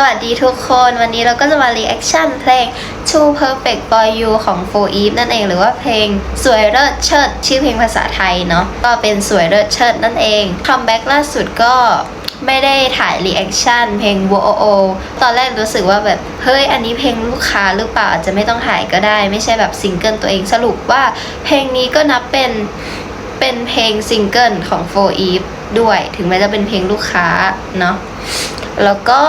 สวัสดีทุกคนวันนี้เราก็จะมา reaction เพลง Too Perfect for You ของ For Eve นั่นเองหรือว่าเพลงสวยเลิศเชิด ชื่อเพลงภาษาไทยเนาะก็เป็นสวยเลิศเชิดนั่นเองคัมแบ็กล่าสุดก็ไม่ได้ถ่าย reaction เพลง w o o ตอนแรกรู้สึกว่าแบบ เฮ้ย อันนี้เพลงลูกค้าหรือเปล่าอาจจะไม่ต้องถ่ายก็ได้ ไม่ใช่แบบซิงเกิลตัวเองสรุปว่าเพลงนี้ก็นับเป็นเป็นเพลงซิงเกิลของ For Eve ด้วยถึงแม้จะเป็นเพลงลูกค้าเนาะ แล้วก็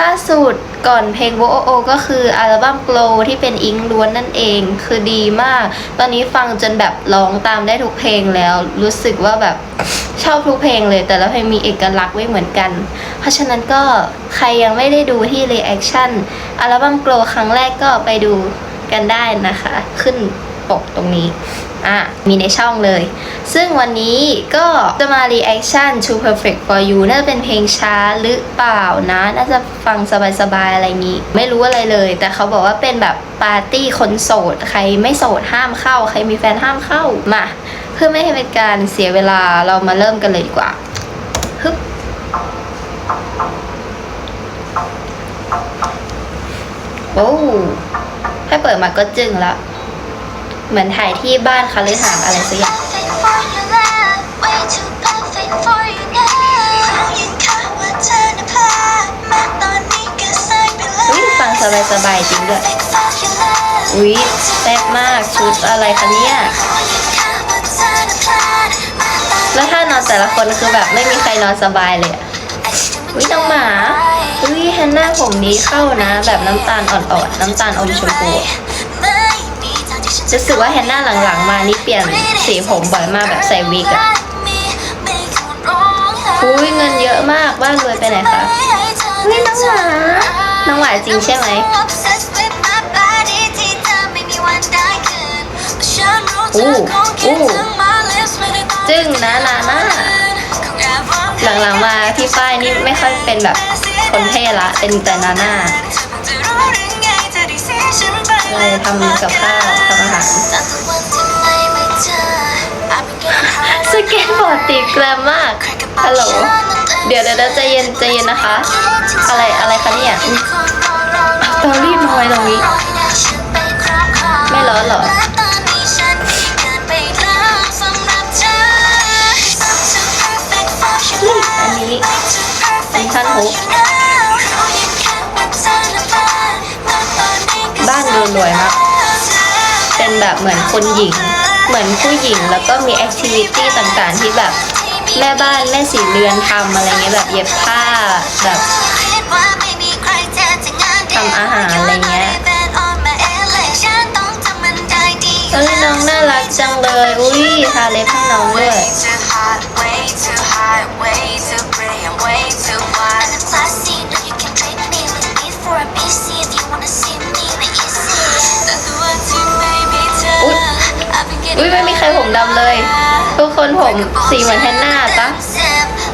ล่าสุดก่อนเพลง w o o ก็คืออัลบั้ม Glow ที่เป็นอิงล้วนนั่นเองคือดีมาก ตอนนี้ฟังจนแบบร้องตามได้ทุกเพลงแล้ว รู้สึกว่าแบบชอบทุกเพลงเลย แต่ละเพลงมีเอกลักษณ์ไม่เหมือนกัน เพราะฉะนั้นก็ใครยังไม่ได้ดูที่ reaction อัลบั้ม Glow ครั้งแรกก็ไปดูกันได้นะคะ ขึ้นปกตรงนี้ อะมีในช่องเลย ซึ่งวันนี้ก็จะมา reaction to perfect for you น่าจะเป็นเพลงช้าหรือเปล่านะ น่าจะฟังสบายๆอะไรงี้ ไม่รู้อะไรเลย แต่เขาบอกว่าเป็นแบบปาร์ตี้คนโสด ใครไม่โสดห้ามเข้า ใครมีแฟนห้ามเข้า มา เพื่อไม่ให้เป็นการเสียเวลาเรามาเริ่มกันเลยดีกว่าฮึบโอ้ให้เปิดมาก็จึงแล้ว เหมือนถ่ายที่บ้านคาลือหาสน์อะไรสักอย่างอุ้ยฟังสบายๆจริงด้วยอุ้ยแซ่บมากชุดอะไรคะเนี่ยแล้วถ้านอนแต่ละคนคือแบบไม่มีใครนอนสบายเลยอะอุ้ยน้องหมาอุ้ยแฮนน่าผมนี้เข้านะ แบบน้ำตาลอ่อนๆน้ำตาลอมชมพู รู้สึกว่าแฮนน่าหลังๆมานี่เปลี่ยนสีผมบ่อยมากแบบใส่วิกอะอุ้ยเงินเยอะมากบ้านรวยไปไหนคะอุ้ยน้องหมาน้องหมาจริงใช่ไหมอู้อู้จึ้งนะนาน่าหลังๆมาพี่ฝ้ายนี่ไม่ค่อยเป็นแบบคนเท่ละเป็นแต่นาน่า เลยทำกับข้าวทำอาหารสเก็ตบอร์ดติดแกรมมากฮัลโหลเดี๋ยวเดี๋ยวเดี๋ยวใจเย็นใจเย็นนะคะ อะไรอะไรคะเนี่ยอุ๊ยเตารีดมาไว้ตรงนี้ไม่ร้อนเหรออันนี้เป็นท่านฮุก รวยมาก เป็นแบบเหมือนคนหญิง เหมือนผู้หญิงแล้วก็มีแอคทิวิตี้ต่างๆ ที่แบบแม่บ้านแม่สีเรือนทำอะไรเงี้ยแบบเย็บผ้าแบบทำอาหารอะไรเงี้ยเอ้ยน้องน่ารักจังเลย อุ้ยทาเล็บให้น้องด้วย อุ้ยไม่มีใครผมดำเลย ทุกคนผมสีเหมือนแฮนนาปะ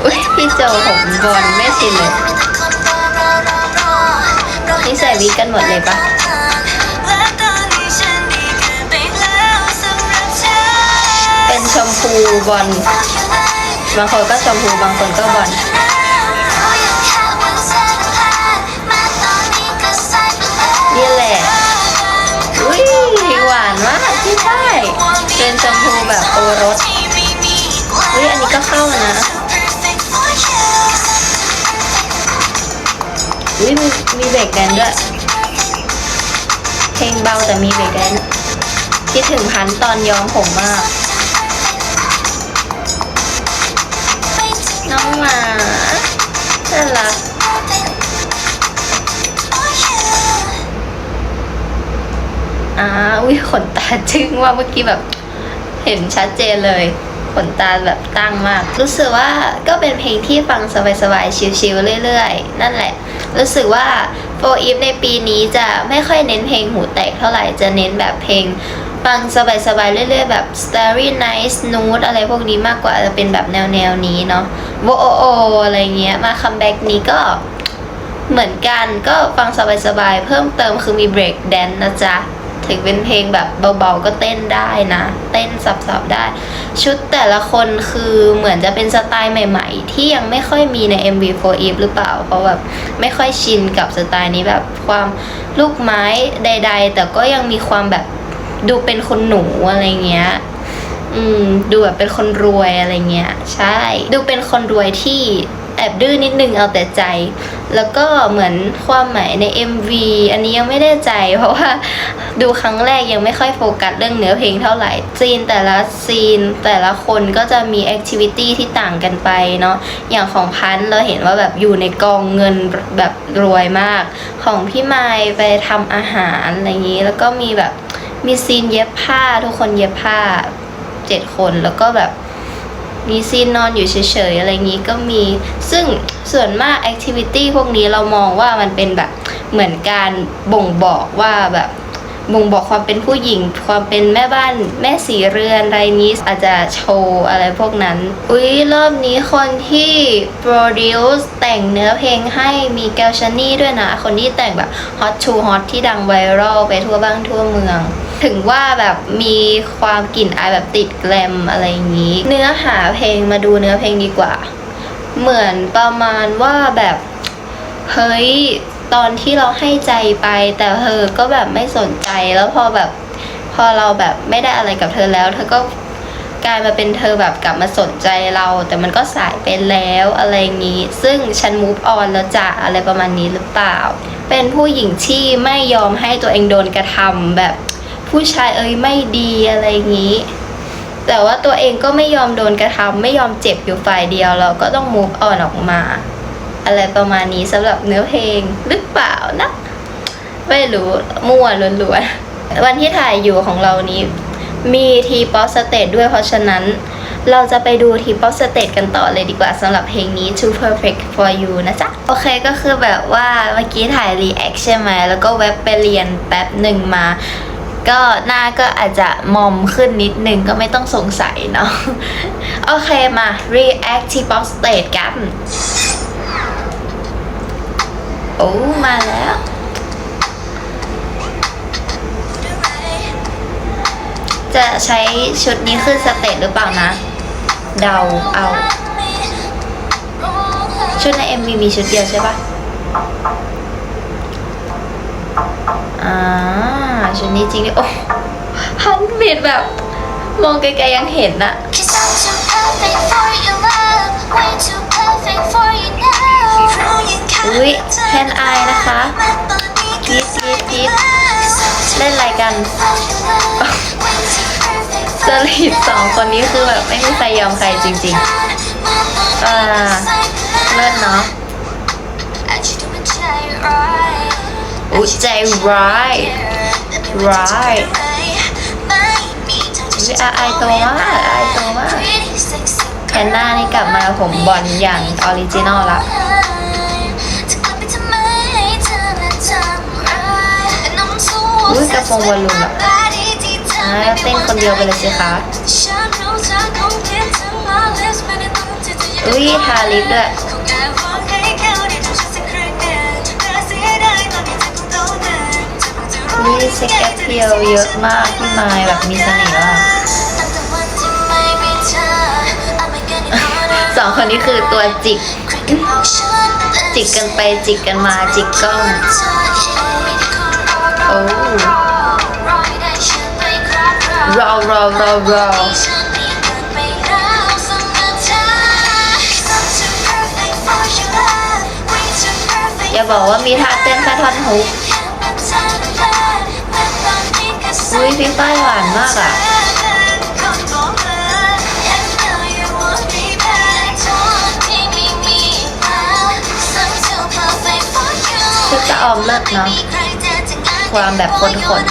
อุ้ยพี่โจผมบอลไม่ชินเลยนี่ใส่วิกกันหมดเลยปะเป็นชมพูบอลบางคนก็ชมพูบางคนก็บอล เป็นชมพูแบบโอรสอุ้ยอันนี้ก็เข้านะอุ้ยมีมีเบรกแดนด้วย เพลงเบาแต่มีเบรกแดนคิดถึงพันตอนย้อมผมมาก น้องหมาน่ารักอ่าอุ้ยขนตาจึ้งว่าเมื่อกี้แบบ เห็นชัดเจนเลยขนตาแบบตั้งมาก รู้สึกว่าก็เป็นเพลงที่ฟังสบายๆ ชิลๆ เรื่อยๆ นั่นแหละ รู้สึกว่าโฟอีฟในปีนี้จะไม่ค่อยเน้นเพลงหูแตกเท่าไหร่ จะเน้นแบบเพลงฟังสบายๆ เรื่อยๆ แบบ Starry Night Nude อะไรพวกนี้มากกว่าจะเป็นแบบแนวๆ นี้เนาะโวโอโออะไรเงี้ย มาคัมแบ็กนี้ก็เหมือนกันก็ฟังสบายๆ เพิ่มเติมคือมีเบรกแดนนะจ๊ะ ถึงเป็นเพลงแบบเบาๆก็เต้นได้นะ เต้นสับๆได้ ชุดแต่ละคนคือเหมือนจะเป็นสไตล์ใหม่ๆ ที่ยังไม่ค่อยมีใน MV for Eve หรือเปล่า เพราะแบบไม่ค่อยชินกับสไตล์นี้แบบความลูกไม้ใด ๆ แต่ก็ยังมีความแบบดูเป็นคนหนูอะไรเงี้ยอืม ดูแบบเป็นคนรวยอะไรเงี้ย ใช่ ดูเป็นคนรวยที่ อบดื้อนิดนึงเอาแต่ใจ แล้วก็เหมือนความหมายใน MV อันนี้ยังไม่แน่ใจ เพราะว่าดูครั้งแรกยังไม่ค่อยโฟกัสเรื่องเนื้อเพลงเท่าไหร่ซีนแต่ละซีนแต่ละคนก็จะมีแอคทิวิตี้ที่ต่างกันไปเนาะอย่างของพันเราเห็นว่าแบบอยู่ในกองเงินแบบรวยมาก ของพี่ไมายไปทำอาหารอะไรอย่างนี้ แล้วก็มีแบบมีซีนเย็บผ้าทุกคนเย็บผ้าเจ็ดคนแล้วก็แบบ มีซีนนอนอยู่เฉยๆอะไรงนี้ก็มี ซึ่งส่วนมากแอคทิวิตี้พวกนี้เรามองว่ามันเป็นแบบเหมือนการบ่งบอกว่าแบบบ่งบอกความเป็นผู้หญิง ความเป็นแม่บ้านแม่สีเรือนอะไรนี้อาจจะโชว์อะไรพวกนั้น อุ๊ยรอบนี้คนที่ produce แต่งเนื้อเพลงให้มีแกลชานี่ด้วยนะ คนที่แต่งแบบ hot to hot ที่ดังไวรัลไปทั่วบ้านทั่วเมือง ถึงว่าแบบมีความกลิ่นอายแบบติดแกลมอะไรอย่างนี้ เนื้อหาเพลงมาดูเนื้อเพลงดีกว่า เหมือนประมาณว่าแบบเฮ้ยตอนที่เราให้ใจไป แต่เธอก็แบบไม่สนใจแล้วพอแบบพอเราแบบไม่ได้อะไรกับเธอแล้ว เธอก็กลายมาเป็นเธอแบบกลับมาสนใจเรา แต่มันก็สายไปแล้วอะไรอย่างนี้ ซึ่งฉัน move on แล้วจะอะไรประมาณนี้หรือเปล่า เป็นผู้หญิงที่ไม่ยอมให้ตัวเองโดนกระทำแบบ ผู้ชายเอ้ยไม่ดีอะไรอย่างนี้ แต่ว่าตัวเองก็ไม่ยอมโดนกระทำไม่ยอมเจ็บอยู่ฝ่ายเดียว เราก็ต้อง move on ออกมา อะไรประมาณนี้สำหรับเนื้อเพลงหรือเปล่านะ ไม่รู้มั่วล้วนๆวันที่ถ่ายอยู่ของเรานี้ มีทีป๊อปสเตจด้วยเพราะฉะนั้นเราจะไปดูทีป๊อปสเตจกันต่อเลยดีกว่าสำหรับเพลงนี้ Too Perfect for You นะจ๊ะ โอเคก็คือแบบว่าเมื่อกี้ถ่ายรีแอคใช่ไหม แล้วก็เว็บไปเรียนแป๊บหนึ่งมา ก็หน้าก็อาจจะมอมขึ้นนิดนึงก็ไม่ต้องสงสัยเนาะโอเคมา react ทีป๊อปสเตจกันโอ้มาแล้ว จะใช้ชุดนี้ขึ้นสเตจหรือเปล่านะ เดาเอา ชุดใน MV มีชุดเดียวใช่ปะอ่า ชุดนี้จริงดิโอ้ฮันบิดแบบ มองไกลๆยังเห็นอะ Cause I'm too perfect for your love, way too perfect for you now. อุ๊ยแฮนอายนะคะกรี๊ดกรี๊ดกรี๊ดเล่นอะไรกันสลิดสองคนนี้คือแบบไม่มีใครยอมใครจริงๆอ่าเลิศเนาะอุ๊ยใจร้าย ร้ายอุ๊ยอาอายโตมากอาอายโตมากแฮนนานี่กลับมาผมบอลอย่างออริจินอลละอุ๊ยกระโปรงบอลลูนอะอ่าเต้นคนเดียวไปเลยสิคะอุ๊ยทาลิปด้วย นี่เซ็กแอปเพียวเยอะมากพี่ไมายแบบมีเสน่ห์มากสองคนนี้คือตัวจิก จิกกันไปจิกกันมาจิกกล้อง โอ้รอรอรอรออย่าบอกว่ามีท่าเต้นแค่ท่อนฮุก อุ้ยพี่ป้ายหวานมากอะชุดจะออมเลิศเนาะความแบบขนขน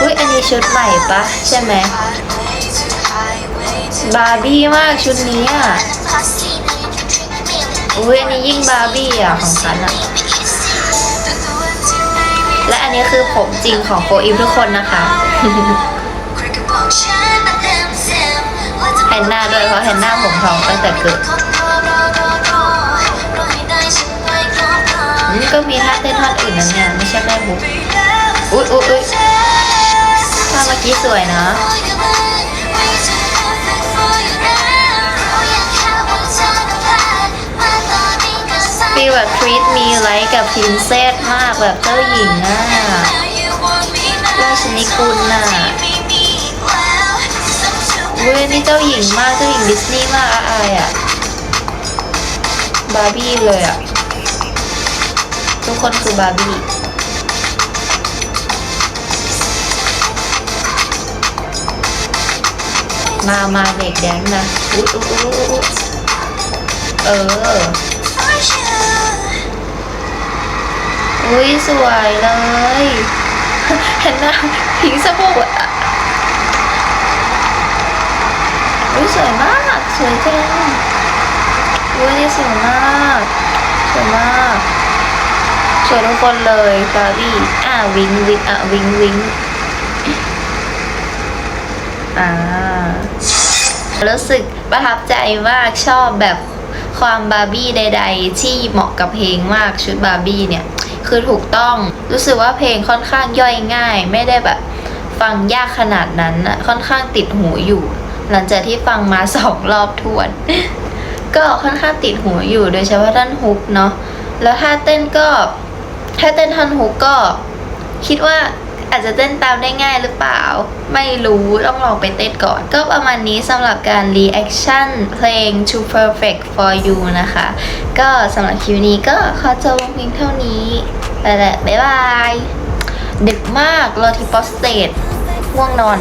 อุ้ยอันนี้ชุดใหม่ปะใช่ไหมบาร์บี้มากชุดนี้อะ อุ้ยอันนี้ยิ่งบาร์บี้อะของฉันอะ นนี้คือผมจริงของโฟอิมทุกคนนะคะ แฮนนาด้วยเพราะแฮนนาผมทองตั้งแต่เกิดนนี่ก็มีท่าเต้นท่อนอื่นนะเนี่ยไม่ใช่แม่บุ๊กอุ๊ยอุ๊ยอุ๊ยท่าเมื่อกี้สวยนะ ฟีลแบบ treat me like กับ princess มากแบบเจ้าหญิงอะราชนิกุลน่ะเว้ยนี่เจ้าหญิงมากเจ้าหญิงดิสนีย์มากอะอายอะบาร์บี้เลยอะ ทุกคนคือบาร์บี้มา มาเด็กแดนนะอุ๊ยอุ๊ยอุ๊ยอุ๊ยเออ อุ้ยสวยเลย เห็นหน้าพิงสะโพกอะอุ้ยสวยมาก สวยจังอุ้ยนี่สวยมากสวยมากสวยทุกคนเลยบาร์บี้อะวิงวิงอะวิงวิงอ่ารู้สึกประทับใจมากชอบแบบความบาร์บี้ใด ๆ ที่เหมาะกับเพลงมากชุดบาร์บี้เนี่ย คือถูกต้อง รู้สึกว่าเพลงค่อนข้างย่อยง่าย ไม่ได้แบบฟังยากขนาดนั้นอะค่อนข้างติดหูอยู่ หลังจากที่ฟังมาสองรอบทวน ก็ค่อนข้างติดหูอยู่โดยเฉพาะท่านฮุกเนาะแล้วถ้าเต้นก็ถ้าเต้นท่อนฮุกก็ คิดว่าอาจจะเต้นตามได้ง่ายหรือเปล่า ไม่รู้ต้องลองไปเต้นก่อน ก็ประมาณนี้สำหรับการ reaction เพลง Too Perfect for You นะคะ ก็สำหรับคลิปนี้ก็ขอจบเพียงเท่านี้ ไปแล้วบ๊ายบาย ดึกมากรอที่ปอสเตดง่วงนอน